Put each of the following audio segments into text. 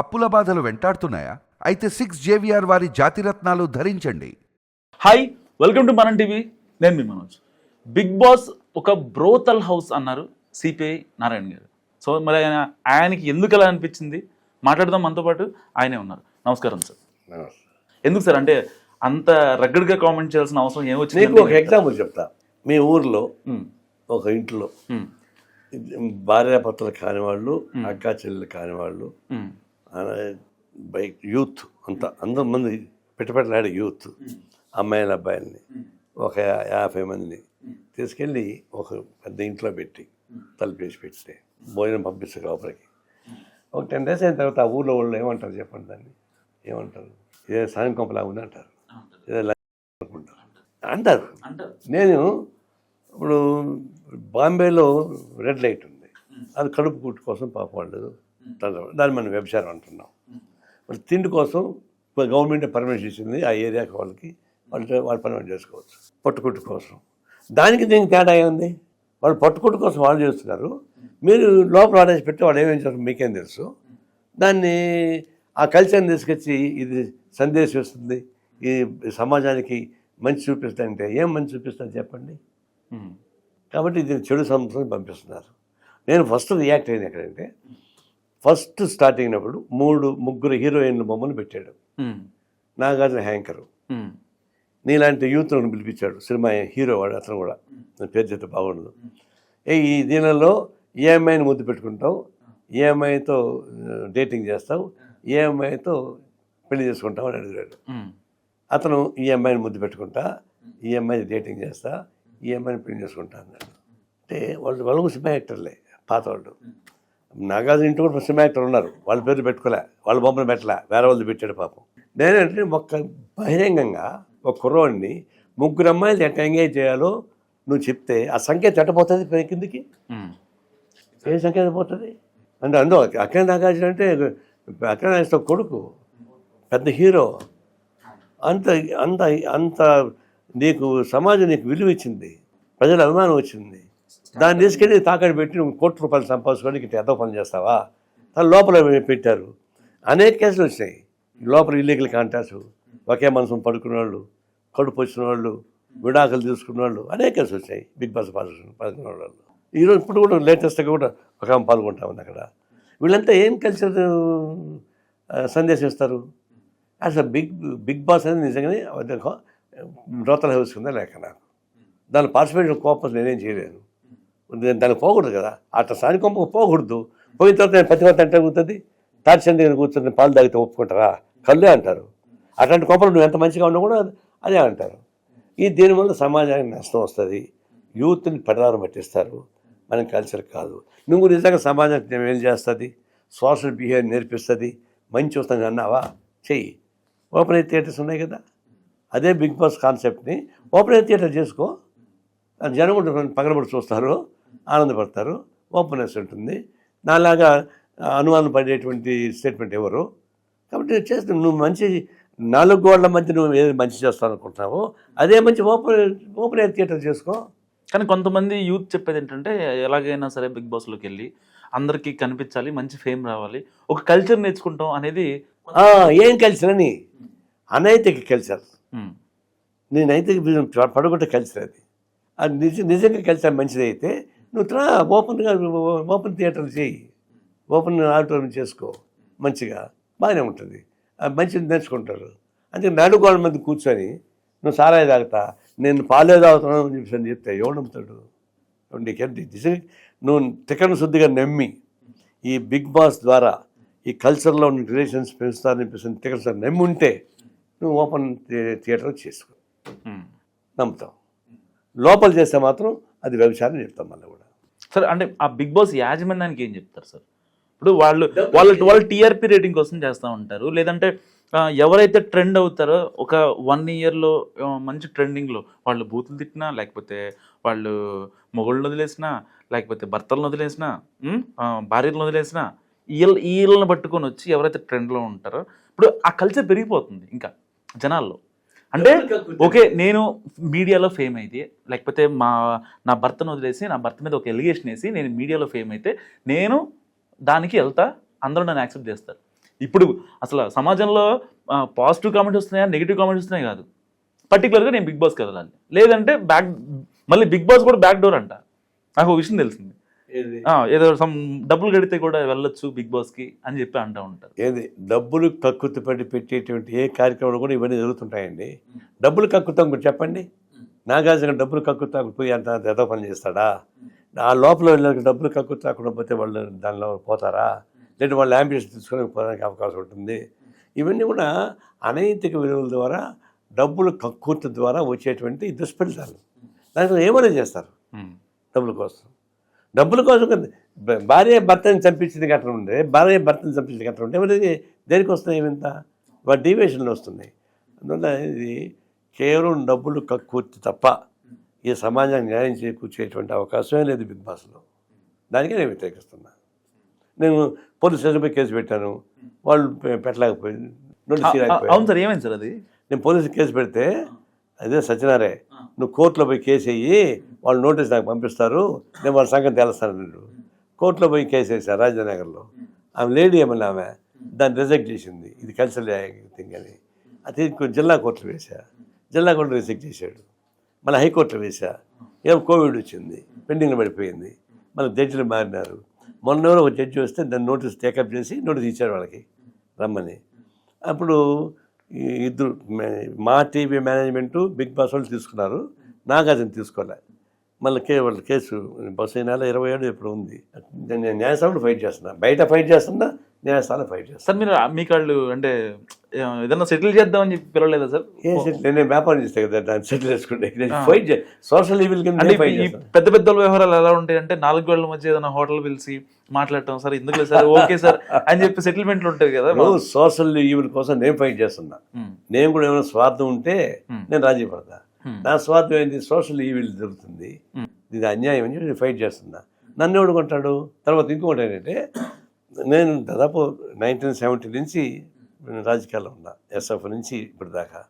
అప్పుల బాధలు వెంటాడుతున్నాయా? అయితే సిక్స్ జేవిఆర్ వారి జాతిరత్నాలు ధరించండి. Hi welcome to Manam TV నేను మీ మనోజ్. బిగ్ బాస్ ఒక బ్రోతల్ హౌస్ అన్నారు సిపిఐ నారాయణ గారు. సో మరి ఆయన ఆయనకి ఎందుకు అలా అనిపించింది? మాట్లాడదాం మనతో పాటు. ఆయనే ఉన్నారు. నమస్కారం సార్ ఎందుకు సార్ అంటే అంత రగ్గడ్గా కామెంట్ చేయాల్సిన అవసరం నీకు ఒక ఏమొచ్చింది ఎగ్జాంపుల్ చెప్తా. మీ ఊర్లో ఒక ఇంట్లో భార్యాభర్తలు కానివాళ్ళు అక్కా చెల్లెలు కానివాళ్ళు బైక్ యూత్ అంత అందరు మంది పెట్టపెట్టలాడే యూత్ అమ్మాయిల అబ్బాయిల్ని ఒక యాభై మందిని తీసుకెళ్ళి ఒక పెద్ద ఇంట్లో పెట్టి తలుపేసి పెట్టి భోజనం పంపిస్తారు లోపలికి. ఒక టెన్ డేస్ అయిన తర్వాత ఆ ఊర్లో వాళ్ళు ఏమంటారు చెప్పండి దాన్ని? ఏమంటారు? ఇదే సాయం కొంపలా ఉంది అంటారు. ఇదే అనుకుంటారు. అంటారు. నేను ఇప్పుడు బాంబేలో రెడ్ లైట్ ఉంది. అది కడుపు కుట్టు కోసం పాప వాళ్ళు దాన్ని మనం వ్యభిచారం అంటున్నాం. మరి తిండి కోసం గవర్నమెంట్ పర్మిషన్ ఇచ్చింది ఆ ఏరియాకి వాళ్ళకి వాళ్ళు వాళ్ళు పర్మిషన్ చేసుకోవచ్చు. పట్టుకుట్టు కోసం. దానికి దీనికి తేడా ఏముంది? వాళ్ళు పట్టుకుట్టు కోసం వాళ్ళు చేస్తున్నారు. మీరు లోపల ఆడేసి పెట్టి వాళ్ళు ఏమేం చేస్తారు మీకేం తెలుసు? దాన్ని ఆ కల్చర్ని తీసుకొచ్చి ఇది సందేశం ఇస్తుంది. ఈ సమాజానికి మంచి చూపిస్తుందంటే ఏం మంచి చూపిస్తుంది చెప్పండి? కాబట్టి ఇది చెడు సంస్కృతిని పంపిస్తున్నారు. నేను ఫస్ట్ రియాక్ట్ అయింది ఎక్కడంటే ఫస్ట్ స్టార్ట్ అయినప్పుడు మూడు ముగ్గురు హీరోయిన్ల బొమ్మలు పెట్టాడు. నాగార్జున హ్యాంకరు నీలాంటి యూత్లను పిలిపించాడు. సినిమా హీరో వాడు అతను కూడా. నా పేరు చెప్తే బాగుండదు. ఏ ఈ దీనిలో ఏ అమ్మాయిని ముద్దు పెట్టుకుంటావు ఏ అమ్మాయితో డేటింగ్ చేస్తావు ఏ అమ్మాయితో పెళ్ళి చేసుకుంటావు అని అడిగాడు. అతను ఈ అమ్మాయిని ముద్దు పెట్టుకుంటా ఈ అమ్మాయిని డేటింగ్ చేస్తా ఈ అమ్మాయిని పెళ్ళి చేసుకుంటా అన్నాడు. అంటే వాళ్ళు వాళ్ళు సినిమా యాక్టర్లే పాత వాళ్ళు. నాగార్జున ఇంటి కూడా సినిమా యాక్టర్ ఉన్నారు. వాళ్ళ పేరు పెట్టుకోలే. వాళ్ళ బొమ్మను పెట్టలే. వేరే వాళ్ళు పెట్టాడు పాపం. నేనంటే ఒక్క బహిరంగంగా ఒక కుర్రోడిని ముగ్గురు అమ్మాయిలు ఎట్ట ఎంగేజ్ చేయాలో నువ్వు చెప్తే ఆ సంఖ్య ఎట్టపోతుంది పై కిందికి? ఏ సంఖ్య పోతుంది? అంటే అందో అక్కడ నాగార్జున అంటే అక్కడ నాగేశ్వర కొడుకు పెద్ద హీరో. అంత అంత అంత నీకు సమాజం నీకు విలువ ఇచ్చింది. ప్రజల అభిమానం వచ్చింది. దాన్ని తీసుకెళ్ళి తాకట్టు పెట్టి నువ్వు కోటి రూపాయలు సంపాదించుకోవడానికి ఇట్లా ఎంతో పని చేస్తావా? దాని లోపల పెట్టారు? అనేక కేసులు వచ్చినాయి. లోపల ఇల్లీగల్ కాంటాక్ట్స్ ఒకే మనసు పడుకున్న వాళ్ళు కడుపు వచ్చిన వాళ్ళు విడాకులు తీసుకున్న వాళ్ళు అనేక కేసులు వచ్చాయి బిగ్ బాస్ పాల్గొన్న వాళ్ళు ఈరోజు ఇప్పుడు కూడా లేటెస్ట్గా కూడా ఒక ఆమె పాల్గొంటా ఉంది అక్కడ. వీళ్ళంతా ఏం కల్చర్ సందేశం ఇస్తారు? అసలు బిగ్ బిగ్ బాస్ అనేది నిజంగానే రోతల హౌస్ కింద లేక నాకు. దాని పార్టిసిపేషన్ కోపం నేనేం చేయలేను. దానికి పోకూడదు కదా. అట్లా సాని కొంప పోకూడదు. పోయిన తర్వాత నేను పతివత అంటే కూర్చుంది తాడిచండి దగ్గర పాలు తాగితే ఒప్పుకుంటారా? కళ్ళే అంటారు. అట్లాంటి కోపలు నువ్వు ఎంత మంచిగా ఉన్నా కూడా అదే అంటారు. ఈ దీనివల్ల సమాజానికి నష్టం వస్తుంది. యూత్ని పెడదారం పట్టిస్తారు. మనం కల్చర్ కాదు. నువ్వు నిజంగా సమాజానికి ఏం చేస్తుంది? సోషల్ బిహేవియర్ నేర్పిస్తుంది. మంచి వస్తుంది అన్నావా? చెయ్యి. ఓపెన్ ఎయిర్ థియేటర్స్ ఉన్నాయి కదా. అదే బిగ్ బాస్ కాన్సెప్ట్ని ఓపెన్ ఎయిర్ థియేటర్ చేసుకో. జనం పగలబడి చూస్తారు. ఆనందపడతారు ఓపెన్నెస్ ఉంటుంది. నాలాగా అనుమానం పడేటువంటి స్టేట్మెంట్ ఎవరు? కాబట్టి చేస్తే నువ్వు మంచి నాలుగు గోడల మధ్య నువ్వు ఏది మంచి చేస్తావు అనుకుంటున్నావో అదే మంచి ఓపెన్ ఓపెన్ ఎయిర్ థియేటర్ చేసుకో. కానీ కొంతమంది యూత్ చెప్పేది ఏంటంటే ఎలాగైనా సరే బిగ్ బాస్లోకి వెళ్ళి అందరికీ కనిపించాలి మంచి ఫేమ్ రావాలి ఒక కల్చర్ నేర్చుకుంటాం అనేది ఏం కల్చర్ అని? అనైతిక కల్చర్ ఉమ్, నీ నైతిక పడగొట్టే కల్చర్ అది. అది నిజ నిజంగా కల్చర్ మంచిది అయితే నువ్వు త్రా ఓపెన్గా ఓపెన్ థియేటర్లు చేయి. ఓపెన్ ఆడిటోరియం చేసుకో. మంచిగా. బాగానే ఉంటుంది. మంచిది నేర్చుకుంటారు. అంటే నడుగోళ్ళ మంది కూర్చొని నువ్వు సారాయి తాగుతా. నేను పాలే తాగుతున్నాను అని చెప్పి అని చెప్తే ఎవడు నమ్ముతాడు? నీకేంటి? నిజంగా నువ్వు టికెట్ శుద్ధిగా నమ్మి ఈ బిగ్ బాస్ ద్వారా ఈ కల్చర్లో ఉన్న రిలేషన్స్ పెంచుతారని చెప్పేసి టికెట్స్ నమ్మి ఉంటే నువ్వు ఓపెన్ థియేటర్ చేసుకో. నమ్ముతాం లోపల చేస్తే మాత్రం అది వ్యభిచారం చెప్తాం మళ్ళీ కూడా. సార్ అంటే ఆ బిగ్ బాస్ యాజమాన్యానికి ఏం చెప్తారు సార్? ఇప్పుడు వాళ్ళు వాళ్ళ వాళ్ళు టీఆర్పీ రేటింగ్ కోసం చేస్తూ ఉంటారు. లేదంటే ఎవరైతే ట్రెండ్ అవుతారో ఒక వన్ ఇయర్లో మంచి ట్రెండింగ్లో వాళ్ళు బూతులు తిట్టినా లేకపోతే వాళ్ళు మొగుళ్ళని వదిలేసినా లేకపోతే భర్తలను వదిలేసినా భార్యలను వదిలేసినా వీళ్ళ వీళ్ళని పట్టుకొని వచ్చి ఎవరైతే ట్రెండ్లో ఉంటారో ఇప్పుడు ఆ కల్చర్ పెరిగిపోతుంది ఇంకా జనాల్లో. అంటే ఓకే నేను మీడియాలో ఫేమ్ అయితే లేకపోతే మా నా భర్తను వదిలేసి నా భర్త మీద ఒక ఎలిగేషన్ వేసి నేను మీడియాలో ఫేమ్ అయితే నేను దానికి వెళ్తా అందరూ నన్ను యాక్సెప్ట్ చేస్తారు. ఇప్పుడు అసలు సమాజంలో పాజిటివ్ కామెంట్స్ వస్తున్నాయా నెగిటివ్ కామెంట్స్ వస్తున్నాయి కాదు. పర్టికులర్గా నేను బిగ్ బాస్కి వెళ్ళాలి. లేదంటే బ్యాక్ మళ్ళీ బిగ్ బాస్ కూడా బ్యాక్ డోర్ అంట. నాకు ఒక విషయం తెలిసింది. ఏది? సమ్ డబ్బులు కడితే కూడా వెళ్ళొచ్చు బిగ్ బాస్కి అని చెప్పి అంటూ ఉంటారు. ఏది? డబ్బులు కక్కుర్తి పడి పెట్టేటువంటి ఏ కార్యక్రమాలు కూడా ఇవన్నీ జరుగుతుంటాయండి. డబ్బులు కక్కుతాం మీరు చెప్పండి. నాగార్జున డబ్బులు కక్కుతా పోయి అంత ఏదో పని చేస్తాడా? ఆ లోపల వెళ్ళిన డబ్బులు కక్కుతాకుండా పోతే వాళ్ళు దానిలో పోతారా? లేదా వాళ్ళు అంబియన్స్ తీసుకొని పోవడానికి అవకాశం ఉంటుంది. ఇవన్నీ కూడా అనైతిక విలువల ద్వారా డబ్బులు కక్కుర్తి ద్వారా వచ్చేటువంటి దుష్ఫలితాలు. దాంట్లో ఏమైనా చేస్తారు. డబ్బుల కోసం. డబ్బుల కోసం భార్య భర్తని చంపించింది గట్ర ఉండే భార్య భర్తని చంపించింది గట్ర ఉంటే మరి దేనికి వస్తున్నాయి ఇంత? వాటి డీవియేషన్లు వస్తున్నాయి. అందువల్ల ఇది కేవలం డబ్బులు కక్కుర్తి తప్ప ఈ సమాజానికి న్యాయం చేకూర్చేటువంటి అవకాశమే లేదు బిగ్ బాస్లో. దానికే నేను వ్యతిరేకిస్తున్నా. నేను పోలీస్ స్టేషన్పై కేసు పెట్టాను. వాళ్ళు పెట్టలేకపోయింది. అవును సార్ ఏమైంది సార్ అది? నేను పోలీసు కేసు పెడితే అదే సత్యనారే నువ్వు కోర్టులో పోయి కేసు వేయి వాళ్ళు నోటీస్ నాకు పంపిస్తారు నేను వాళ్ళ సంగతి తెలుస్తాను నేను కోర్టులో పోయి కేసు వేసాను రాజనగర్లో. ఆమె లేడీ ఏమన్నా ఆమె? దాన్ని రిజెక్ట్ చేసింది. ఇది కల్చరల్ థింగ్ అని. అది జిల్లా కోర్టులో వేసా. జిల్లా కోర్టు రిజెక్ట్ చేశాడు. మళ్ళీ హైకోర్టులో వేసా. ఏం కోవిడ్ వచ్చింది పెండింగ్లో పడిపోయింది. మళ్ళీ జడ్జిలు మారినారు. మొన్న ఒక జడ్జి వస్తే దాన్ని నోటీస్ టేకప్ చేసి నోటీస్ ఇచ్చారు వాళ్ళకి రమ్మని. అప్పుడు ఇద్దరు మా టీవీ మేనేజ్మెంటు బిగ్ బాస్ వాళ్ళు తీసుకున్నారు. నాగార్జున తీసుకోలే. మళ్ళీ కే వాళ్ళ కేసు బస్సు ఈ నెల ఇరవై ఏడు ఇప్పుడు ఉంది. నేను న్యాయస్థానంలో ఫైట్ చేస్తున్నా. బయట ఫైట్ చేస్తున్నా న్యాయస్థానంలో ఫైట్ చేస్తున్నా సార్ మీరు మీకు వాళ్ళు అంటే ఏదన్నా సెటిల్ చేద్దామని చెప్పి పిలవలేదా సార్? ఏ సెటిల్ నేను వ్యాపారం చేస్తే కదా దాన్ని సెటిల్ చేసుకుంటే. నేను ఫైట్ చే సోషల్ ఈవిల్ కింద ఈ చేస్తాను. పెద్ద పెద్ద వ్యవహారాలు ఎలా ఉంటాయి అంటే నాలుగు వేల మధ్య ఏదైనా హోటల్ పిలిచి మాట్లాడటం సార్ ఎందుకు లేదు సార్? ఓకే సార్ అని చెప్పి సెటిల్మెంట్లు ఉంటాయి కదా సోషల్ ఈవిల్ కోసం నేను ఫైట్ చేస్తున్నా. నేను కూడా ఏమైనా స్వార్థం ఉంటే. నేను రాజీ పడతా. నా స్వార్థం ఏంటి సోషల్ ఈవిల్ జరుగుతుంది. ఇది అన్యాయం అని చెప్పి నేను ఫైట్ చేస్తున్నా. నన్ను ఎవడు కొంటాడు? తర్వాత ఇంకొకటి ఏంటంటే నేను దాదాపు నైన్టీన్ సెవెంటీ నుంచి నేను రాజకీయాల్లో ఉన్నా ఎస్ఎఫ్ నుంచి ఇప్పటి దాకా.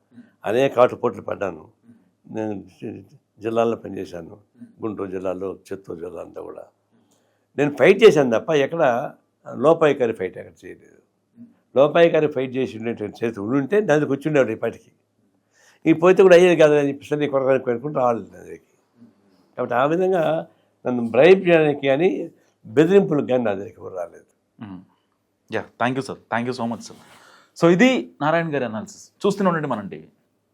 అనేక ఆటుపోట్లు పడ్డాను. నేను జిల్లాల్లో పనిచేశాను. గుంటూరు జిల్లాలో చిత్తూరు జిల్లా అంతా కూడా. నేను ఫైట్ చేశాను తప్ప ఎక్కడ లోపాయికారి ఫైట్ ఎక్కడ చేయలేదు. లోపాయికారి ఫైట్ చేసి ఉండేటువంటి చేతి ఉండుంటే దానికి వచ్చిండేవాడు ఇప్పటికి. ఈ పోతే కూడా అయ్యేది కాదు అని చెప్పేసి నీ కొరకని కోరుకుంటూ రావాలి దగ్గరికి. కాబట్టి ఆ విధంగా నన్ను బ్రైబ్ చేయడానికి కానీ బెదిరింపులకు కానీ నా దగ్గరికి రాలేదు. Yeah thank you sir thank you so much sir so ఇది నారాయణ గారి అనాలిసిస్ చూస్తూనే ఉండండి మనం టీవీ.